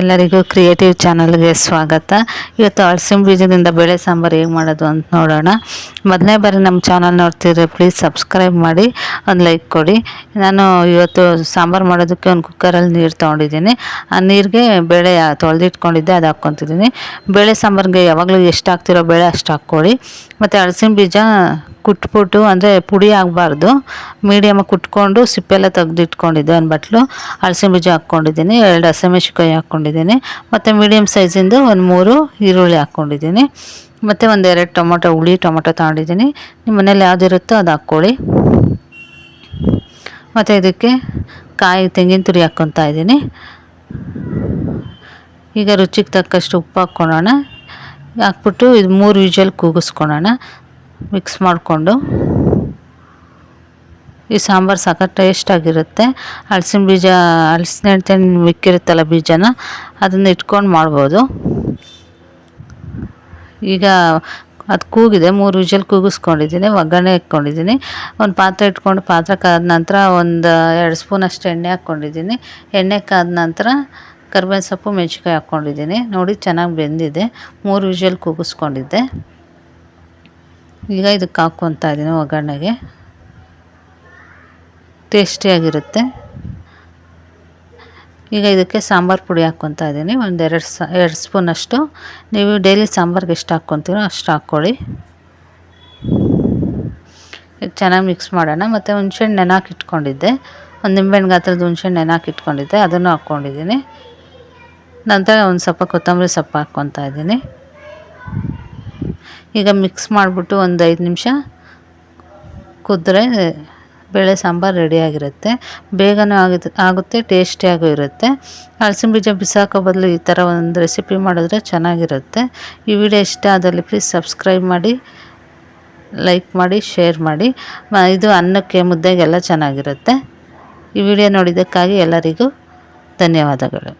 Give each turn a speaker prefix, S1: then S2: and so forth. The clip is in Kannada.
S1: ಎಲ್ಲರಿಗೂ ಕ್ರಿಯೇಟಿವ್ ಚಾನಲ್ಗೆ ಸ್ವಾಗತ. ಇವತ್ತು ಅಳಸಿನ ಬೀಜದಿಂದ ಬೇಳೆ ಸಾಂಬಾರು ಹೇಗೆ ಮಾಡೋದು ಅಂತ ನೋಡೋಣ. ಮೊದಲನೇ ಬಾರಿ ನಮ್ಮ ಚಾನಲ್ ನೋಡ್ತಿದ್ರೆ ಪ್ಲೀಸ್ ಸಬ್ಸ್ಕ್ರೈಬ್ ಮಾಡಿ, ಒಂದು ಲೈಕ್ ಕೊಡಿ. ನಾನು ಇವತ್ತು ಸಾಂಬಾರು ಮಾಡೋದಕ್ಕೆ ಒಂದು ಕುಕ್ಕರಲ್ಲಿ ನೀರು ತೊಗೊಂಡಿದ್ದೀನಿ. ಆ ನೀರಿಗೆ ಬೇಳೆ ತೊಳೆದಿಟ್ಕೊಂಡಿದ್ದೆ, ಅದು ಹಾಕ್ಕೊತಿದ್ದೀನಿ. ಬೇಳೆ ಸಾಂಬಾರಿಗೆ ಯಾವಾಗಲೂ ಎಷ್ಟು ಹಾಕ್ತಿರೋ ಬೇಳೆ ಅಷ್ಟು ಹಾಕ್ಕೊಳ್ಳಿ ಮತ್ತು ಅಳಸಿನ ಬೀಜ ಕುಟ್ಬಿಟ್ಟು, ಅಂದರೆ ಪುಡಿ ಆಗಬಾರ್ದು. ಮೀಡಿಯಮಾಗಿ ಕುಟ್ಕೊಂಡು ಸಿಪ್ಪೆಲ್ಲ ತೆಗೆದಿಟ್ಕೊಂಡಿದ್ದೆ ಒಂದು ಬಟ್ಲು. ಹಲಸಿನ ಬೀಜ ಹಾಕ್ಕೊಂಡಿದ್ದೀನಿ, ಎರಡು ಹಸಿಮೆಣ್ಸಿನ್ಕಾಯಿ ಹಾಕ್ಕೊಂಡಿದ್ದೀನಿ, ಮತ್ತು ಮೀಡಿಯಮ್ ಸೈಜಿಂದು ಒಂದು ಮೂರು ಈರುಳ್ಳಿ ಹಾಕ್ಕೊಂಡಿದ್ದೀನಿ, ಮತ್ತು ಒಂದು ಎರಡು ಟೊಮೊಟೊ, ಹುಳಿ ಟೊಮೊಟೊ ತಗೊಂಡಿದ್ದೀನಿ. ನಿಮ್ಮ ಮನೇಲಿ ಯಾವುದಿರುತ್ತೋ ಅದು ಹಾಕ್ಕೊಳ್ಳಿ. ಮತ್ತು ಇದಕ್ಕೆ ಕಾಯಿ, ತೆಂಗಿನ ತುರಿ ಹಾಕ್ಕೊತಾ ಇದ್ದೀನಿ. ಈಗ ರುಚಿಗೆ ತಕ್ಕಷ್ಟು ಉಪ್ಪು ಹಾಕ್ಕೊಳೋಣ ಹಾಕ್ಬಿಟ್ಟು ಇದು ಮೂರು ವಿಜಲ್ ಕೂಗಿಸ್ಕೊಳೋಣ ಮಿಕ್ಸ್ ಮಾಡಿಕೊಂಡು ಈ ಸಾಂಬಾರು ಸಖತ್ ಟೇಸ್ಟಾಗಿರುತ್ತೆ ಹಲಸಿನ ಬೀಜ ಹಲಸಿನ ಹಣ್ಣು ಮಿಕ್ಕಿರುತ್ತಲ್ಲ ಬೀಜನ, ಅದನ್ನು ಇಟ್ಕೊಂಡು ಮಾಡ್ಬೋದು. ಈಗ ಅದು ಕೂಗಿದೆ, ಮೂರು ವಿಜಲ್ ಕೂಗಿಸ್ಕೊಂಡಿದ್ದೀನಿ, ಒಗ್ಗರಣೆ ಇಟ್ಕೊಂಡಿದ್ದೀನಿ ಒಂದು ಪಾತ್ರೆ ಇಟ್ಕೊಂಡು ಪಾತ್ರೆ ಕಾದ ನಂತರ ಒಂದು ಎರಡು ಸ್ಪೂನ್ ಅಷ್ಟು ಎಣ್ಣೆ ಹಾಕ್ಕೊಂಡಿದ್ದೀನಿ. ಎಣ್ಣೆ ಕಾದ ನಂತರ ಕರ್ಬೇವಿನ ಸೊಪ್ಪು, ಮೆಣಸಿನ್ಕಾಯಿ ಹಾಕ್ಕೊಂಡಿದ್ದೀನಿ. ನೋಡಿ ಚೆನ್ನಾಗಿ ಬೆಂದಿದೆ. ಮೂರು ವಿಜಲ್ ಕೂಗಿಸ್ಕೊಂಡಿದ್ದೆ. ಈಗ ಇದಕ್ಕೆ ಹಾಕ್ಕೊತಾ ಇದ್ದೀನಿ ಒಗ್ಗರಣೆಗೆ. ಟೇಸ್ಟಿಯಾಗಿರುತ್ತೆ ಈಗ ಇದಕ್ಕೆ ಸಾಂಬಾರು ಪುಡಿ ಹಾಕ್ಕೊತಾ ಇದ್ದೀನಿ. ಒಂದು ಎರಡು ಸ, ಎರಡು ಸ್ಪೂನಷ್ಟು ನೀವು ಡೈಲಿ ಸಾಂಬಾರ್ಗೆ ಎಷ್ಟು ಹಾಕ್ಕೊತೀರೋ ಅಷ್ಟು ಹಾಕ್ಕೊಳ್ಳಿ. ಚೆನ್ನಾಗಿ ಮಿಕ್ಸ್ ಮಾಡೋಣ. ಮತ್ತು ಹುಣ್ಸೆಹಣ್ಣು ನೆನಾಕಿ ಇಟ್ಕೊಂಡಿದ್ದೆ. ಒಂದು ನಿಂಬೆಹಣ್ಣು ಗಾತ್ರದ ಹುಣ್ಸೆಹಣ್ಣು ನೆನಾಕಿ ಇಟ್ಕೊಂಡಿದ್ದೆ. ಅದನ್ನು ಹಾಕ್ಕೊಂಡಿದ್ದೀನಿ. ನಂತರ ಒಂದು ಸ್ವಲ್ಪ ಕೊತ್ತಂಬರಿ ಸೊಪ್ಪು ಹಾಕ್ಕೊತಾ ಇದ್ದೀನಿ. ಈಗ ಮಿಕ್ಸ್ ಮಾಡಿಬಿಟ್ಟು ಒಂದು ಐದು ನಿಮಿಷ ಕುದ್ರೆ, ಬೇಳೆ ಸಾಂಬಾರು ರೆಡಿಯಾಗಿರುತ್ತೆ ಬೇಗನೂ ಆಗುತ್ತೆ ಆಗುತ್ತೆ ಟೇಸ್ಟಿಯಾಗೂ ಇರುತ್ತೆ. ಹಲಸಿನ ಬೀಜ ಬಿಸಾಕೋ ಬದಲು ಈ ಥರ ಒಂದು ರೆಸಿಪಿ ಮಾಡಿದ್ರೆ ಚೆನ್ನಾಗಿರುತ್ತೆ. ಈ ವಿಡಿಯೋ ಇಷ್ಟ ಆದಲ್ಲಿ ಪ್ಲೀಸ್ ಸಬ್ಸ್ಕ್ರೈಬ್ ಮಾಡಿ ಲೈಕ್ ಮಾಡಿ ಶೇರ್ ಮಾಡಿ. ಇದು ಅನ್ನಕ್ಕೆ, ಮುದ್ದೆಗೆಲ್ಲ ಚೆನ್ನಾಗಿರುತ್ತೆ. ಈ ವಿಡಿಯೋ ನೋಡಿದ್ದಕ್ಕಾಗಿ ಎಲ್ಲರಿಗೂ ಧನ್ಯವಾದಗಳು.